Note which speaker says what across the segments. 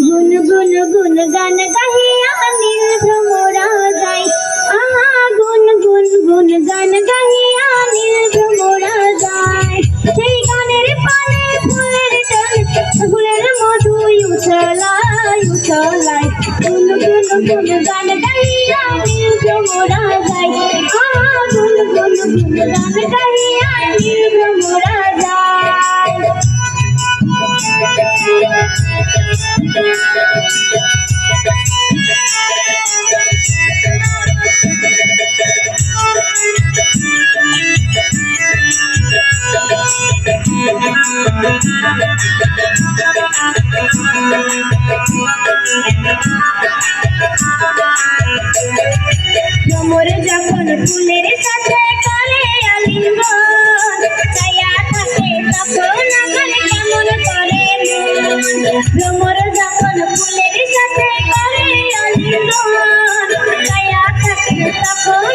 Speaker 1: গুন গুন গুন গান গাহিয়া নীল ভ্রমরা যাই আহা গুন গুন গুন গান গাহিয়া নীল ভ্রমরা যায় সেই গানের পানে ফুলের টান ফুলের মধু উছলাই উছলাই গুন গুন গুন গান নীল ভ্রমরা যায়। গুন গুন গুন গান গাহিয়া নীল ভ্রমরা যায় ভ্রমরে ফুলের সাথে করে আলিঙ্গন। ছায়া থাকে তখন আমার কেমন করে ভ্রমর যখন ফুলের সাথে করে আলিঙ্গন। ছায়া থাকে তখন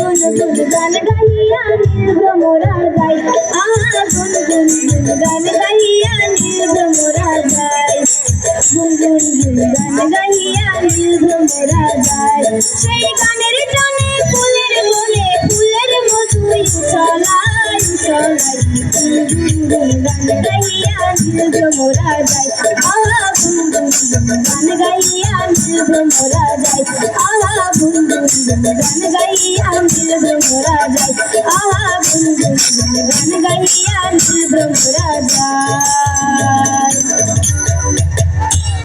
Speaker 1: গুন গুন গুন গাইয়া নীল ভ্রমরা যাই আহা গুন গুন গুন গাইয়া নীল ভ্রমরা যাই গুন গুন গুন গাইয়া নীল ভ্রমরা যাই সেই গানের টানে ফুলের বলে ফুলের মধু উছলাই উছলাই গুন গুন গুন গাইয়া নীল ভ্রমরা যাই আহা গুন গুন গাইয়া নীল ভ্রমরা আহা গুন গাইয়া ভ্রমরা যাই আহা গুন গুন গাইয়া ভ্রমরা যায়